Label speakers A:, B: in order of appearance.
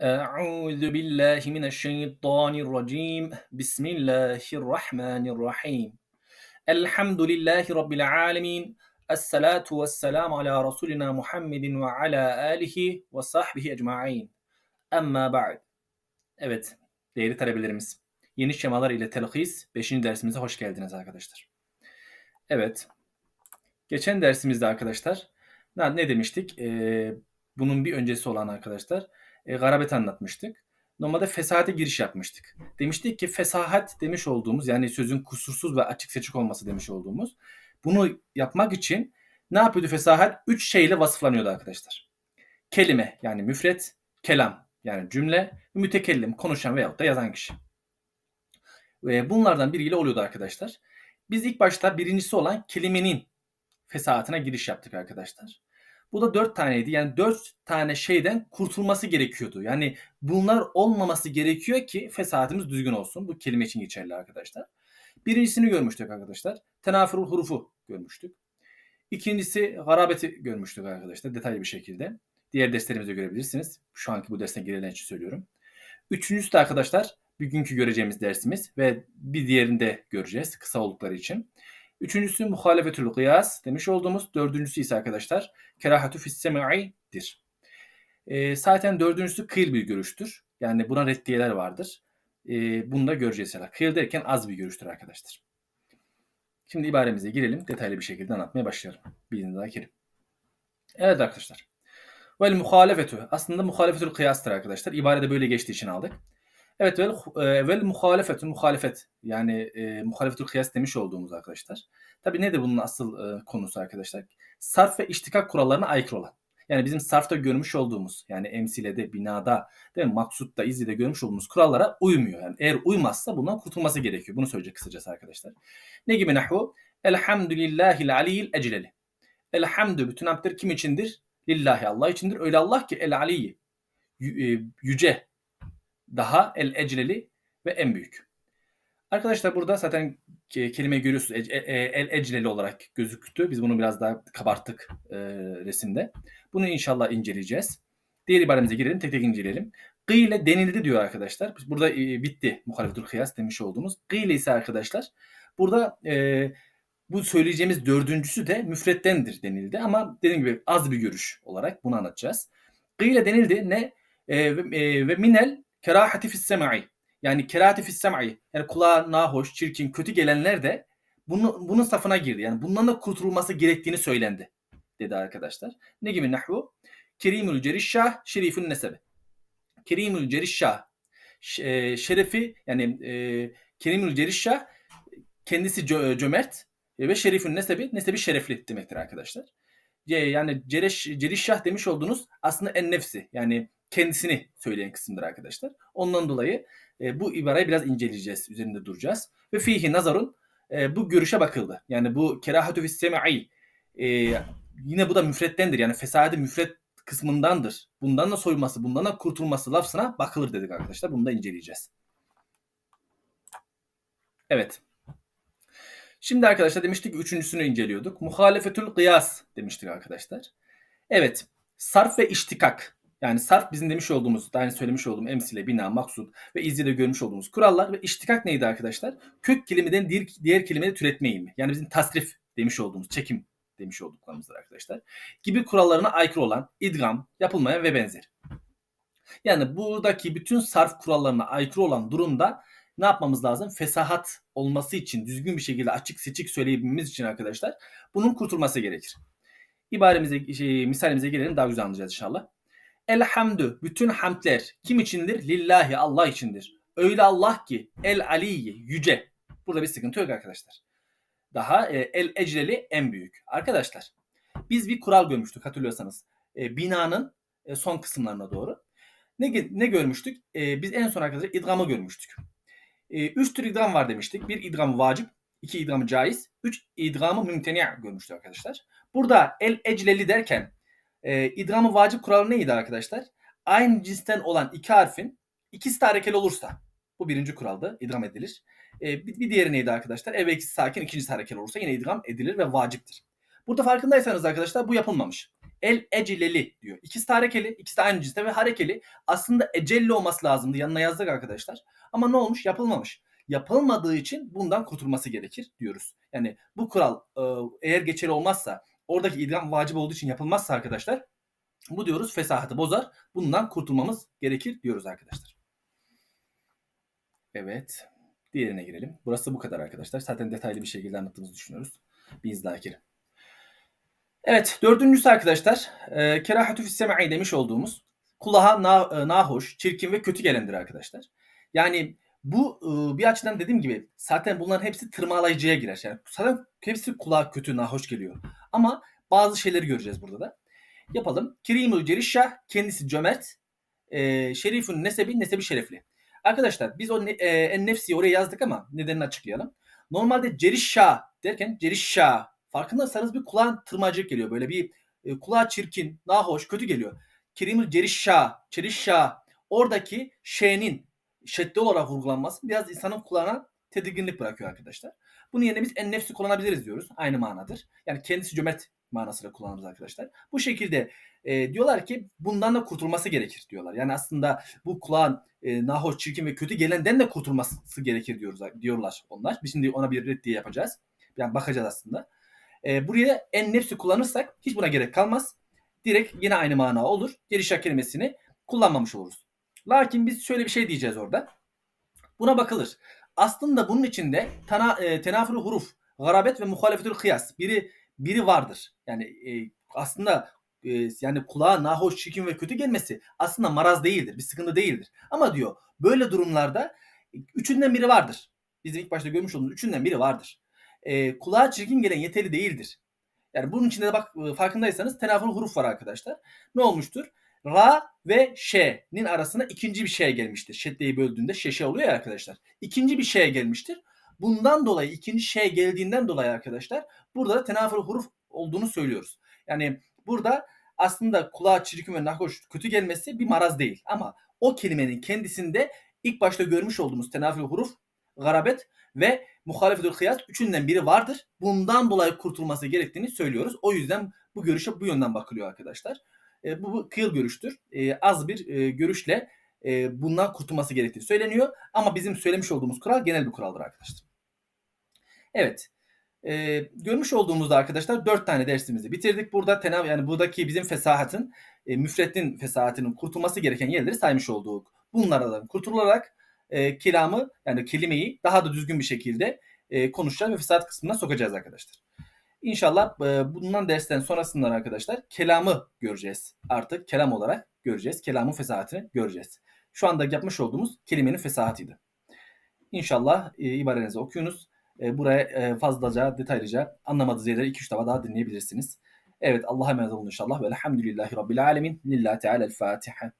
A: أعوذ بالله من الشيطان الرجيم بسم الله الرحمن الرحيم الحمد لله رب العالمين الصلاة والسلام على رسولنا محمد وعلى آله وصحبه ecmaîn. Amma ba'd. Evet, değerli talebelerimiz. Yeni şemalar ile telhis 5. dersimize hoş geldiniz arkadaşlar. Evet, geçen dersimizde arkadaşlar ne, ne demiştik? Ee, bunun bir öncesi olan arkadaşlar e, garabet anlatmıştık. Normalde fesahate giriş yapmıştık. Demiştik ki fesahat demiş olduğumuz yani sözün kusursuz ve açık seçik olması demiş olduğumuz bunu yapmak için ne yapıyordu fesahat? Üç şeyle vasıflanıyordu arkadaşlar. Kelime yani müfret, kelam yani cümle, mütekellim konuşan veyahut da yazan kişi. Ve bunlardan biriyle oluyordu arkadaşlar. Biz ilk başta birincisi olan kelimenin fesahatine giriş yaptık arkadaşlar. Bu da dört taneydi. Yani dört tane şeyden kurtulması gerekiyordu. Yani bunlar olmaması gerekiyor ki fesatımız düzgün olsun. Bu kelime için geçerli arkadaşlar. Birincisini görmüştük arkadaşlar. Tenafürül hurufu görmüştük. İkincisi garabeti görmüştük arkadaşlar detaylı bir şekilde. Diğer derslerimizde görebilirsiniz. Şu anki bu dersten girilen için söylüyorum. Üçüncüsü de arkadaşlar bugünkü göreceğimiz dersimiz ve bir diğerini de göreceğiz kısa oldukları için. Üçüncüsü muhalefetül kıyas demiş olduğumuz. Dördüncüsü ise arkadaşlar kerahatü fissemi'i'dir. E, zaten dördüncüsü kıyıl bir görüştür. Yani buna reddiyeler vardır. E, bunu da göreceğiz. Kıyıl derken az bir görüştür arkadaşlar. Şimdi ibaremize girelim. Detaylı bir şekilde anlatmaya başlayalım. Biiznillahü kerim. Evet arkadaşlar. Vel muhalefetü. Aslında muhalefetül kıyastır arkadaşlar. İbarede böyle geçtiği için aldık. Evet vel, e, vel muhalefetü muhalefet yani e, muhalefetül kıyas demiş olduğumuz arkadaşlar. Tabi nedir bunun asıl e, konusu arkadaşlar? Sarf ve iştikak kurallarına aykırı olan. Yani bizim sarfta görmüş olduğumuz yani emsilede, binada, değil mi? maksutta, izide görmüş olduğumuz kurallara uymuyor. Yani eğer uymazsa bundan kurtulması gerekiyor. Bunu söyleyecek kısacası arkadaşlar. Ne gibi nahvu? Elhamdülillahil aliyil ecleli. Elhamdü bütün hamdler kim içindir? Lillahi Allah içindir. Öyle Allah ki el aliyi e, yüce, daha el ecleli ve en büyük. Arkadaşlar burada zaten kelime görüyorsunuz e, e, el ecleli olarak gözüktü. Biz bunu biraz daha kabarttık e, resimde. Bunu inşallah inceleyeceğiz. Diğer ibaremize girelim tek tek inceleyelim. Gıyle denildi diyor arkadaşlar. Burada e, bitti muhalefetul kıyas demiş olduğumuz. Gıyle ise arkadaşlar burada e, bu söyleyeceğimiz dördüncüsü de müfrettendir denildi. Ama dediğim gibi az bir görüş olarak bunu anlatacağız. Gıyle denildi ne? E, e, ve minel kerahati fis semai. Yani kerahati fis semai. Yani kulağa nahoş, çirkin, kötü gelenler de bunu, bunun safına girdi. Yani bundan da kurtulması gerektiğini söylendi dedi arkadaşlar. Ne gibi nahvu? Kerimül cerişşah, şerifün nesebi. Kerimül cerişşah, e, şerefi yani e, Kerimül cerişşah kendisi cö- cömert ve şerifün nesebi, nesebi şerefli demektir arkadaşlar. Yani cereş, cerişşah demiş olduğunuz aslında en nefsi yani kendisini söyleyen kısımdır arkadaşlar. Ondan dolayı e, bu ibareyi biraz inceleyeceğiz, üzerinde duracağız. Ve fihi nazarun e, bu görüşe bakıldı. Yani bu kerahatü fis sem'i e, yine bu da müfrettendir. Yani fesadi müfret kısmındandır. Bundan da soyulması, bundan da kurtulması lafzına bakılır dedik arkadaşlar. Bunu da inceleyeceğiz. Evet. Şimdi arkadaşlar demiştik üçüncüsünü inceliyorduk. Muhalefetül kıyas demiştik arkadaşlar. Evet. Sarf ve iştikak. Yani sarf bizim demiş olduğumuz, daha önce söylemiş olduğum emsile, bina, maksud ve izlede görmüş olduğumuz kurallar ve iştikak neydi arkadaşlar? Kök kelimeden diğer, diğer kelimede türetme eğilimi. Yani bizim tasrif demiş olduğumuz, çekim demiş olduklarımızdır arkadaşlar. Gibi kurallarına aykırı olan idgam, yapılmaya ve benzeri. Yani buradaki bütün sarf kurallarına aykırı olan durumda ne yapmamız lazım? Fesahat olması için, düzgün bir şekilde açık seçik söyleyebilmemiz için arkadaşlar bunun kurtulması gerekir. İbaremize, şey, misalimize gelelim daha güzel anlayacağız inşallah. Elhamdü, bütün hamdler kim içindir? Lillahi, Allah içindir. Öyle Allah ki el aliyi, yüce. Burada bir sıkıntı yok arkadaşlar. Daha e, el ecreli en büyük. Arkadaşlar biz bir kural görmüştük hatırlıyorsanız. E, binanın e, son kısımlarına doğru. Ne, ne görmüştük? E, biz en son arkadaşlar idgamı görmüştük. E, üç tür idgam var demiştik. Bir idgam vacip, iki idgam caiz, üç idgamı mümteni görmüştük arkadaşlar. Burada el ecleli derken e, idgamı vacip kuralı neydi arkadaşlar? Aynı cinsten olan iki harfin ikisi de harekeli olursa bu birinci kuraldı. idgam edilir. E, bir, bir diğeri neydi arkadaşlar? Evvelkisi sakin, ikincisi harekeli olursa yine idgam edilir ve vaciptir. Burada farkındaysanız arkadaşlar bu yapılmamış. El eceleli diyor. İkisi de harekeli, ikisi de aynı cinste ve harekeli. Aslında ecelli olması lazımdı. Yanına yazdık arkadaşlar. Ama ne olmuş? Yapılmamış. Yapılmadığı için bundan kurtulması gerekir diyoruz. Yani bu kural e, eğer geçerli olmazsa, oradaki idgam vacip olduğu için yapılmazsa arkadaşlar bu diyoruz fesahatı bozar. Bundan kurtulmamız gerekir diyoruz arkadaşlar. Evet. Diğerine girelim. Burası bu kadar arkadaşlar. Zaten detaylı bir şekilde anlattığımızı düşünüyoruz. Bir izlah girelim. Evet. Dördüncüsü arkadaşlar. E, Kerahatü fissema'i demiş olduğumuz kulağa na, e, nahoş, çirkin ve kötü gelendir arkadaşlar. Yani bu e, bir açıdan dediğim gibi zaten bunların hepsi tırmalayıcıya girer. Yani zaten hepsi kulağa kötü, nahoş geliyor. Ama bazı şeyleri göreceğiz burada da. Yapalım. Kirimul Cerişşah kendisi cömert. E, şerifun nesebi nesebi şerefli. Arkadaşlar biz o e, en nefsi oraya yazdık ama nedenini açıklayalım. Normalde Cerişşah derken Cerişşah farkındaysanız bir kulağın tırmacık geliyor. Böyle bir e, kulağa çirkin, nahoş, kötü geliyor. Kirimul Cerişşah, Cerişşah oradaki şeyinin şeddi olarak vurgulanması biraz insanın kulağına tedirginlik bırakıyor arkadaşlar. Bunun yerine biz en nefsi kullanabiliriz diyoruz. Aynı manadır. Yani kendisi cömert manasıyla kullanırız arkadaşlar. Bu şekilde e, diyorlar ki bundan da kurtulması gerekir diyorlar. Yani aslında bu kulağın e, nahoş, çirkin ve kötü gelenden de kurtulması gerekir diyoruz diyorlar onlar. Biz şimdi ona bir reddiye yapacağız. Yani bakacağız aslında. E, buraya en nefsi kullanırsak hiç buna gerek kalmaz. Direkt yine aynı mana olur. Gerişak kelimesini kullanmamış oluruz. Lakin biz şöyle bir şey diyeceğiz orada. Buna bakılır. Aslında bunun içinde tana, e, tenafül huruf, garabet ve muhalefetül kıyas biri biri vardır. Yani e, aslında e, yani kulağa nahoş, çirkin ve kötü gelmesi aslında maraz değildir. Bir sıkıntı değildir. Ama diyor böyle durumlarda üçünden biri vardır. Bizim ilk başta görmüş olduğumuz üçünden biri vardır. E, kulağa çirkin gelen yeterli değildir. Yani bunun içinde de bak farkındaysanız tenafül huruf var arkadaşlar. Ne olmuştur? Ra ve şe'nin arasına ikinci bir şey gelmiştir. Şeddeyi böldüğünde şeşe oluyor ya arkadaşlar. İkinci bir şey gelmiştir. Bundan dolayı ikinci şey geldiğinden dolayı arkadaşlar burada da tenafül huruf olduğunu söylüyoruz. Yani burada aslında kulağa çirkin ve nahoş kötü gelmesi bir maraz değil. Ama o kelimenin kendisinde ilk başta görmüş olduğumuz tenafül huruf, garabet ve muhalefetül kıyas üçünden biri vardır. Bundan dolayı kurtulması gerektiğini söylüyoruz. O yüzden bu görüşe bu yönden bakılıyor arkadaşlar. E, bu, bu kıyıl görüştür. E, az bir e, görüşle e, bundan kurtulması gerektiği söyleniyor. Ama bizim söylemiş olduğumuz kural genel bir kuraldır arkadaşlar. Evet. E, görmüş olduğumuzda arkadaşlar dört tane dersimizi bitirdik. Burada tenav yani buradaki bizim fesahatın, e, müfretin fesahatinin kurtulması gereken yerleri saymış olduk. Bunlardan kurtularak e, kelamı yani kelimeyi daha da düzgün bir şekilde e, konuşacağız ve fesat kısmına sokacağız arkadaşlar. İnşallah e, bundan dersten sonrasından arkadaşlar kelamı göreceğiz. Artık kelam olarak göreceğiz. Kelamın fesahatini göreceğiz. Şu anda yapmış olduğumuz kelimenin fesahatiydi. İnşallah e, ibarenizi okuyunuz. E, buraya e, fazlaca, detaylıca anlamadığınız yerleri 2-3 defa daha dinleyebilirsiniz. Evet Allah'a emanet olun inşallah. Velhamdülillahi Rabbil Alemin. Lillahi Teala'l Fatiha.